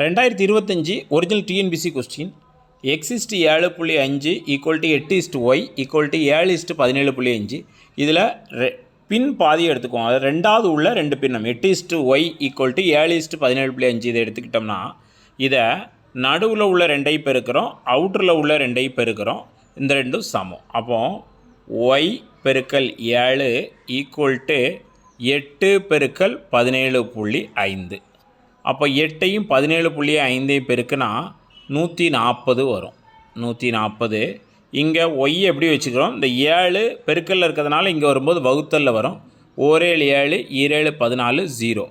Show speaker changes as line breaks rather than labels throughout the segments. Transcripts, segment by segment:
ரெண்டாயிரத்தி இருபத்தஞ்சி original TNPSC question X is to ஏழு புள்ளி அஞ்சு ஈக்குவல் டு எட்டு is to Y equal to ஏழு இஸ்ட்டு பதினேழு புள்ளி அஞ்சு. இதில் ரெ பின் பாதி எடுத்துக்குவோம். அது ரெண்டாவது உள்ள ரெண்டு பின்னம் எட்டு is to Y equal to ஏழு இஸ்ட்டு பதினேழு புள்ளி அஞ்சு இதை எடுத்துக்கிட்டோம்னா இதை நடுவில் உள்ள ரெண்டை பெருக்கிறோம் அவுட்டரில் உள்ள ரெண்டை பெருக்கிறோம். இந்த ரெண்டும் சமம். அப்போ ஒய் பெருக்கல் ஏழு ஈக்குவல் டு எட்டு பெருக்கல் பதினேழு புள்ளி ஐந்து. அப்போ எட்டையும் பதினேழு புள்ளி ஐந்தையும் பெருக்குனா நூற்றி நாற்பது வரும். நூற்றி நாற்பது இங்கே ஒய் எப்படி வச்சுக்கிறோம்? இந்த ஏழு பெருக்கல்ல இருக்கிறதுனால இங்கே வரும்போது வகுத்தலில் வரும். ஓரேழு ஏழு ஈரேழு பதினாலு ஜீரோ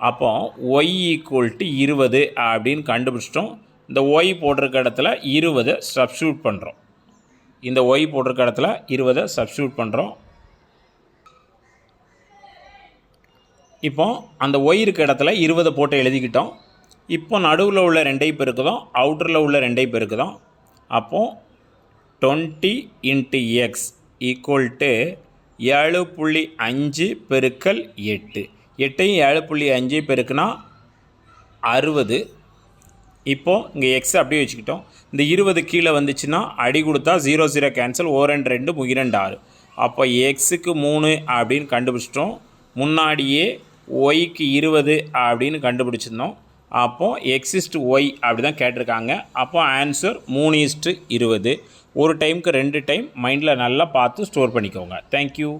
அப்போ ஒய் ஈக்குவல் டு இருபது அப்படின்னு கண்டுபிடிச்சிட்டோம். இந்த ஒய் போட்டிருக்க இடத்துல இருபதை சப்ஸ்டியூட் பண்ணுறோம் இந்த ஒய் போட்டிருக்க இடத்துல இருபதை சப்ஸ்டியூட் பண்ணுறோம் இப்போ அந்த ஒய் இருக்க இடத்துல இருபது போட்டு எழுதிக்கிட்டோம். இப்போ நடுவில் உள்ள ரெண்டை பெருக்குதோம் அவுட்டரில் உள்ள ரெண்டை பெருக்குதோம். அப்போது twenty into X equal to ஏழு புள்ளி அஞ்சு பெருக்கல் எட்டு. எட்டையும் ஏழு புள்ளி அஞ்சு பெருக்குனா அறுபது. இப்போது இங்கே எக்ஸ் அப்படியே வச்சுக்கிட்டோம். இந்த இருபது கீழே வந்துச்சுன்னா அடி கொடுத்தா ஜீரோ ஜீரோ கேன்சல் ஓ ரெண்டு ரெண்டு முகிரெண்டு ஆறு. அப்போ எக்ஸுக்கு மூணு அப்படின்னு கண்டுபிடிச்சிட்டோம். முன்னாடியே ஒய்க்கு இருபது அப்படின்னு கண்டுபிடிச்சிருந்தோம். அப்போது எக்ஸிஸ்ட் ஒய் அப்படி தான் கேட்டிருக்காங்க. அப்போ ஆன்சர் மூணு இஸ்ட்டு இருபது. ஒரு டைமுக்கு ரெண்டு டைம் மைண்டில் நல்லா பார்த்து ஸ்டோர் பண்ணிக்கோங்க. தேங்க்யூ